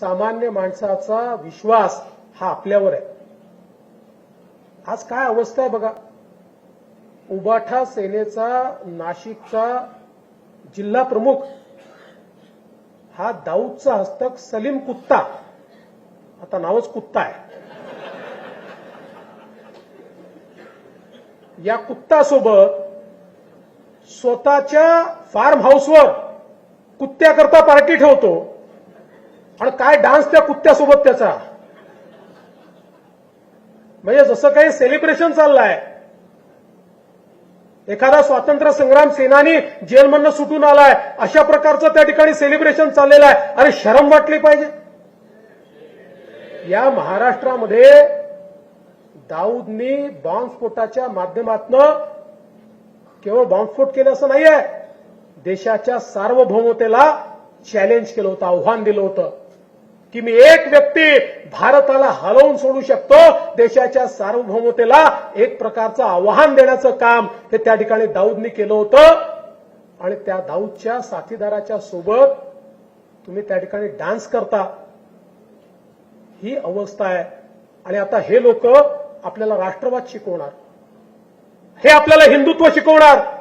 सामान्य माणसाचा विश्वास हा आपल्यावर आहे. आज काय अवस्था आहे बघा? उबाठा सेनेचा नाशिकचा जिल्हा प्रमुख हा दाऊदचा हस्तक सलीम कुत्ता. आता नावच कुत्ता आहे. या कुत्तासोबत स्वतःच्या फार्म हाऊसवर कुत्त्याकरता पार्टी ठेवतो. आणि काय डान्स त्या कुत्त्यासोबत त्याचा? म्हणजे जसं काही सेलिब्रेशन चाललंय. एखादा स्वातंत्र्य संग्राम सेनानी जेलमधनं सुटून आलाय अशा प्रकारचं त्या ठिकाणी सेलिब्रेशन चाललेलं आहे. अरे शरम वाटली पाहिजे. या महाराष्ट्रामध्ये दाऊदनी बॉम्बस्फोटाच्या माध्यमातनं केवळ बॉम्बस्फोट केलं असं नाहीये. देशाच्या सार्वभौमतेला चॅलेंज केलं होतं आव्हान दिलं होतं. की मी एक व्यक्ती भारताला हलवून सोडू शकतो देशाच्या सार्वभौमतेला एक प्रकारचं आव्हान देण्याचं काम हे त्या ठिकाणी दाऊदनी केलं होतं. आणि त्या दाऊदच्या साथीदाराच्या सोबत तुम्ही त्या ठिकाणी डान्स करता. ही अवस्था आहे. आणि आता हे लोक आपल्याला राष्ट्रवाद शिकवणार. हे आपल्याला हिंदुत्व शिकवणार.